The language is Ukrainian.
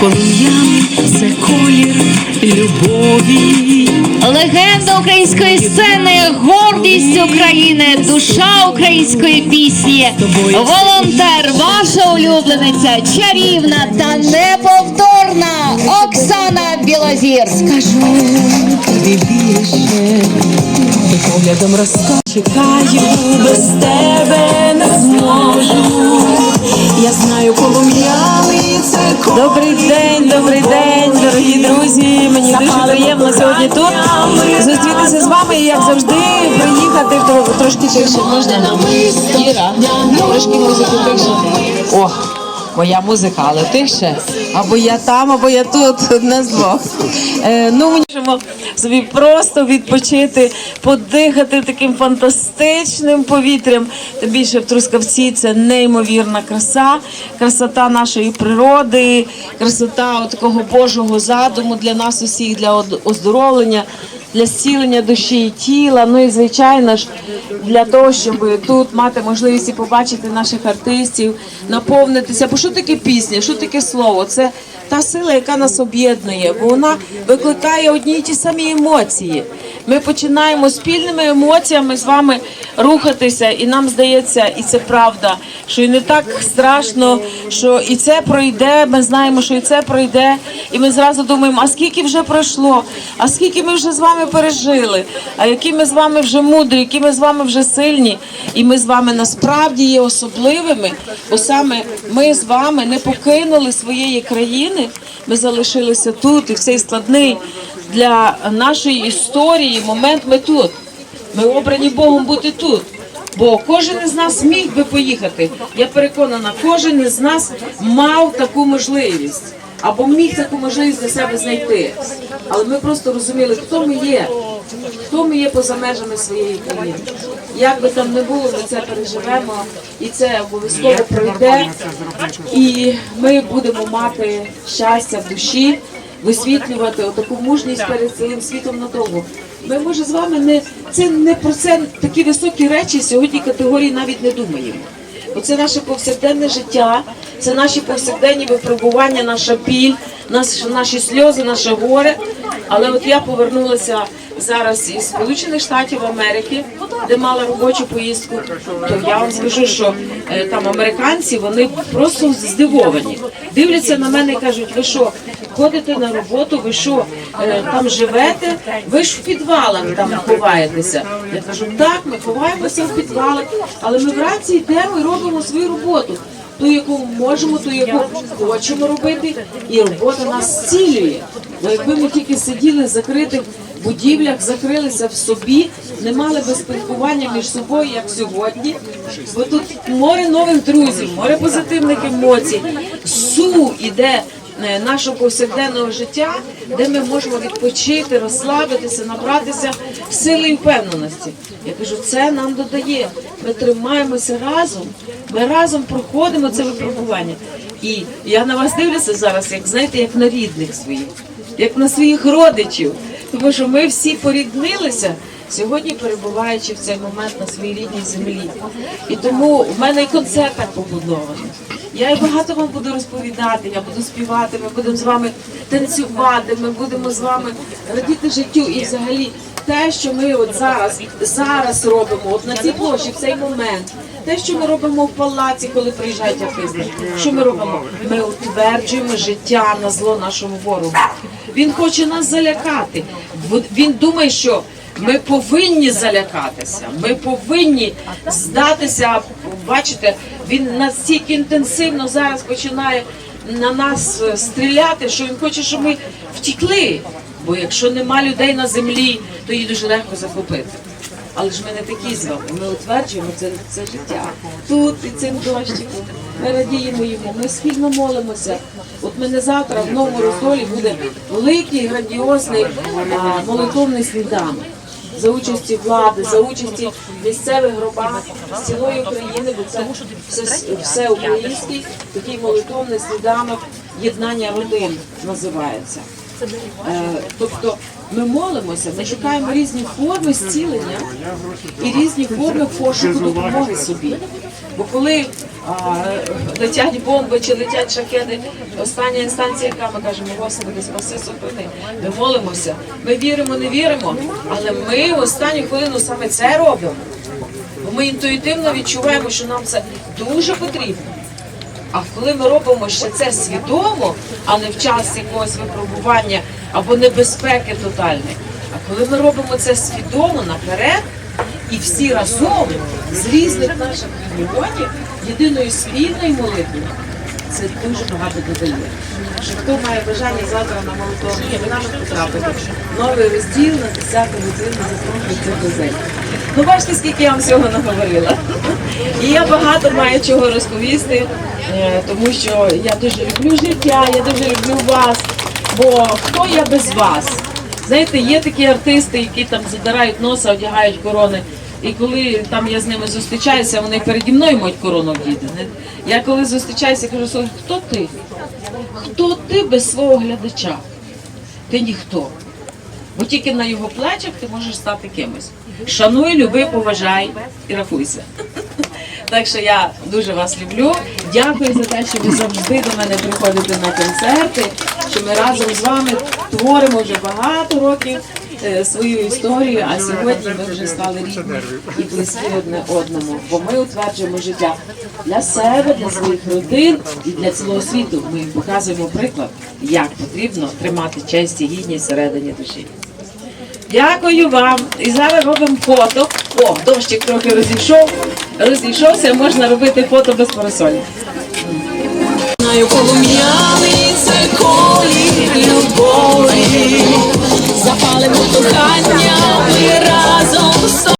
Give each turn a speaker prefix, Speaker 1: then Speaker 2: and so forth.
Speaker 1: полум'яний це колір любові.
Speaker 2: Легенда української сцени, гордість України, душа української пісні. Волонтер, ваша улюблениця, чарівна та неповторна Оксана Білозір.
Speaker 1: Скажу тобі більше, поглядом розкажу. Чекаю, без тебе не
Speaker 3: тихше. Можна Іра, трошки музику тихше. О, моя музика, але тихше. Або я там, або я тут, одне з двох. Е, ну, ми можемо собі просто відпочити, подихати таким фантастичним повітрям. Тим більше в Трускавці це неймовірна краса, красота нашої природи, красота такого Божого задуму для нас усіх, для оздоровлення, для зцілення душі і тіла. Ну і звичайно ж для того, щоб тут мати можливість і побачити наших артистів, наповнитися. Бо що таке пісня? Що таке слово? Це та сила, яка нас об'єднує, бо вона викликає одні й ті самі емоції. Ми починаємо спільними емоціями з вами рухатися, і нам здається, і це правда, що і не так страшно, що і це пройде. Ми знаємо, що і це пройде, і ми зразу думаємо, а скільки вже пройшло, а скільки ми вже з вами пережили, а які ми з вами вже мудрі, які ми з вами вже сильні, і ми з вами насправді є особливими, бо саме ми з вами не покинули своєї країни. Ми залишилися тут, і в цей складний для нашої історії момент. Ми тут. Ми обрані Богом бути тут. Бо кожен із нас міг би поїхати. Я переконана, кожен із нас мав таку можливість або міг таку можливість для себе знайти. Але ми просто розуміли, хто ми є, хто ми є поза межами своєї країни. Як би там не було, ми це переживемо, і це обов'язково пройде. І ми будемо мати щастя в душі, висвітлювати таку мужність перед цілим світом надовго. Ми може з вами не це не про це такі високі речі сьогодні категорії навіть не думаємо. Бо це наше повсякденне життя, це наші повсякденні випробування, наша біль, наш, наші сльози, наше горе. Але от я повернулася зараз із Сполучених Штатів Америки, де мала робочу поїздку. То я вам скажу, що е, там американці вони просто здивовані. Дивляться на мене і кажуть, ви що, ходите на роботу, ви що е, там живете? Ви ж в підвалах там ховаєтеся. Я кажу, так, ми ховаємося в підвалах, але ми вранці йдемо і робимо свою роботу. Ту, яку можемо, ту, яку хочемо робити, і робота нас зцілює. Бо якби ми тільки сиділи в закритих будівлях, закрилися в собі, не мали би спілкування між собою, як сьогодні. Бо тут море нових друзів, море позитивних емоцій, су іде нашого повсякденного життя, де ми можемо відпочити, розслабитися, набратися сили і впевненості. Я кажу, це нам додає. Ми тримаємося разом, ми разом проходимо це випробування. І я на вас дивлюся зараз, як знаєте, як на рідних своїх, як на своїх родичів. Тому що ми всі поріднилися сьогодні, перебуваючи в цей момент на своїй рідній землі. І тому в мене і концерт так побудований. Я і багато вам буду розповідати, я буду співати, ми будемо з вами танцювати, ми будемо з вами радіти життю і взагалі те, що ми от зараз, зараз робимо, от на цій площі, в цей момент, те, що ми робимо в палаці, коли приїжджають артисти, що ми робимо? Ми утверджуємо життя на зло нашому ворогу. Він хоче нас залякати. Він думає, що ми повинні залякатися. Ми повинні здатися. Бачите, він настільки інтенсивно зараз починає на нас е, стріляти, що він хоче, щоб ми втікли. Бо якщо нема людей на землі, то її дуже легко захопити. Але ж ми не такі з вами. Ми утверджуємо це, це життя тут і цим дощиком. Ми радіємо йому, ми спільно молимося. От мене завтра в новому роздолі буде великий грандіозний а, молитовний сніданок. За участі влади, за участі місцевих громад з цілої України, бо це все, все український такий молитовний сніданок єднання родин називається. Е, Тобто ми молимося, ми шукаємо різні форми зцілення і різні форми пошуку допомоги собі. Бо коли летять бомби чи летять шахеди. Остання інстанція, яка ми кажемо, Господи, спаси супини. Ми молимося, ми віримо, не віримо, але ми в останню хвилину саме це робимо. Бо ми інтуїтивно відчуваємо, що нам це дуже потрібно. А коли ми робимо ще це свідомо, а не в час якогось випробування або небезпеки тотальної, а коли ми робимо це свідомо наперед і всі разом з різних наших регіонів єдиною спільною молитвою, це дуже багато додає. Що хто має бажання завтра на молитву потрапити, новий розділ на 10 годину запрошую цих людей. Ну бачите, скільки я вам всього наговорила. І я багато маю чого розповісти, е, тому що я дуже люблю життя, я дуже люблю вас. Бо хто я без вас? Знаєте, є такі артисти, які там задирають носа, одягають корони. І коли там я з ними зустрічаюся, вони переді мною мають корону вдіти. Не- Я коли зустрічаюся, кажу, «Слухай, хто ти? Хто ти без свого глядача? Ти ніхто. Бо тільки на його плечах ти можеш стати кимось. Шануй, люби, поважай і рахуйся. Так що я дуже вас люблю. Дякую за те, що ви завжди до мене приходите на концерти, що ми разом з вами творимо вже багато років свою історію, а сьогодні ми вже стали рідні і близькі одне одному. Бо ми утверджуємо життя для себе, для своїх родин і для цілого світу. Ми їм показуємо приклад, як потрібно тримати честь і гідність всередині душі. Дякую вам. І зараз робимо фото. О, дощик трохи розійшов. Розійшовся, можна робити фото без парасолі.
Speaker 1: Полум'яний це колір любові, запалимо кохання. Ми разом